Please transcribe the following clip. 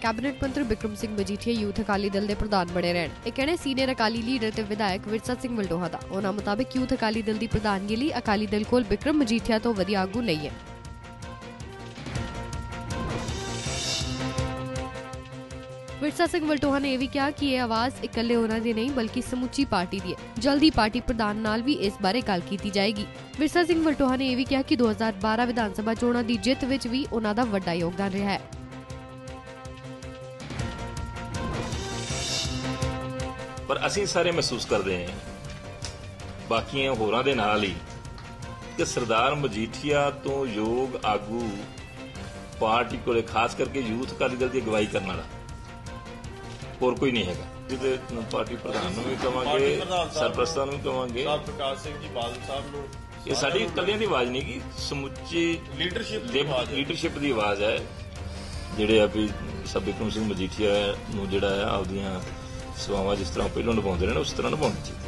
Cabinet ਮੰਤਰੀ Bikram Singh Majithia youth Akali Dal ਦੇ ਪ੍ਰਧਾਨ ਬਣੇ ਰਹਿਣ। ਇਹ ਕਹਿਣਾ ਸੀਨੀਅਰ ਅਕਾਲੀ ਲੀਡਰ ਤੇ ਵਿਧਾਇਕ ਵਿਰਸਾ ਸਿੰਘ ਵਲਟੋਹਾ ਦਾ। ਉਹਨਾਂ ਮੁਤਾਬਕ ਯੂਥ ਅਕਾਲੀ ਦਲ ਦੀ ਪ੍ਰਧਾਨਗੀ ਲਈ ਅਕਾਲੀ ਦਲ ਕੋਲ ਬਿਕਰਮ ਮਜੀਠੀਆ ਤੋਂ ਵਧੀਆ ਆਗੂ ਨਹੀਂ ਹੈ। ਵਿਰਸਾ ਸਿੰਘ ਵਲਟੋਹਾ ਨੇ ਇਹ ਵੀ ਕਿਹਾ ਕਿ ਇਹ ਆਵਾਜ਼ ਇਕੱਲੇ ਉਹਨਾਂ ਦੀ ਨਹੀਂ, ਬਲਕਿ ਸਮੁੱਚੀ ਪਾਰਟੀ ਦੀ ਹੈ। ਜਲਦੀ ਪਾਰਟੀ ਪ੍ਰਧਾਨ ਨਾਲ ਵੀ ਇਸ ਬਾਰੇ ਗੱਲ ਕੀਤੀ ਜਾਏਗੀ। ਵਿਰਸਾ ਸਿੰਘ ਵਲਟੋਹਾ ਨੇ ਇਹ ਵੀ ਕਿਹਾ ਕਿ 2012 ਵਿਧਾਨ ਸਭਾ ਚੋਣਾਂ ਦੀ ਜਿੱਤ ਵਿੱਚ ਵੀ ਉਹਨਾਂ ਦਾ ਵੱਡਾ ਯੋਗਦਾਨ ਰਿਹਾ ਹੈ। ਪਰ ਅਸੀਂ ਸਾਰੇ ਮਹਿਸੂਸ ਕਰਦੇ ਹਾਂ। ਬਾਕੀਆਂ ਹੋਰਾਂ ਦੇ ਨਾਲ ਹੀ ਕਿ ਸਰਦਾਰ ਮਜੀਠੀਆ ਤੋਂ ਯੋਗ ਆਗੂ ਪਾਰਟੀ ਕੋਲੇ ਖਾਸ ਕਰਕੇ ਯੂਥ ਅਕਾਲੀ ਦਲ ਦੀ ਅਗਵਾਈ ਕਰਨ ਵਾਲਾ। ਹੋਰ ਕੋਈ ਨਹੀਂ ਹੈਗਾ। ਜਿਹਦੇ ਪਾਰਟੀ ਪ੍ਰਧਾਨ ਨੂੰ ਵੀ ਕਵਾਂਗੇ ਸਰਪ੍ਰਸਤਾਂ ਨੂੰ ਵੀ ਕਵਾਂਗੇ। ਪ੍ਰਕਾਸ਼ ਸਿੰਘ ਜੀ ਬਾਦਲ ਸਾਹਿਬ ਨੂੰ। ਇਹ ਸਾਡੀ ਇਕੱਲਿਆਂ ਦੀ ਆਵਾਜ਼ ਨਹੀਂ ਕਿ ਸਮੁੱਚੀ ਲੀਡਰਸ਼ਿਪ ਦੀ ਆਵਾਜ਼ ਹੈ। ਲੀਡਰਸ਼ਿਪ ਦੀ ਆਵਾਜ਼ ਹੈ। ਜਿਹੜੇ ਆ ਵੀ ਸਭ ਬਿਕਰਮ ਸਿੰਘ ਮਜੀਠੀਆ ਨੂੰ ਜਿਹੜਾ ਆ ਆਪਦੀਆਂ Sua magistral Pelluno no bom dia. É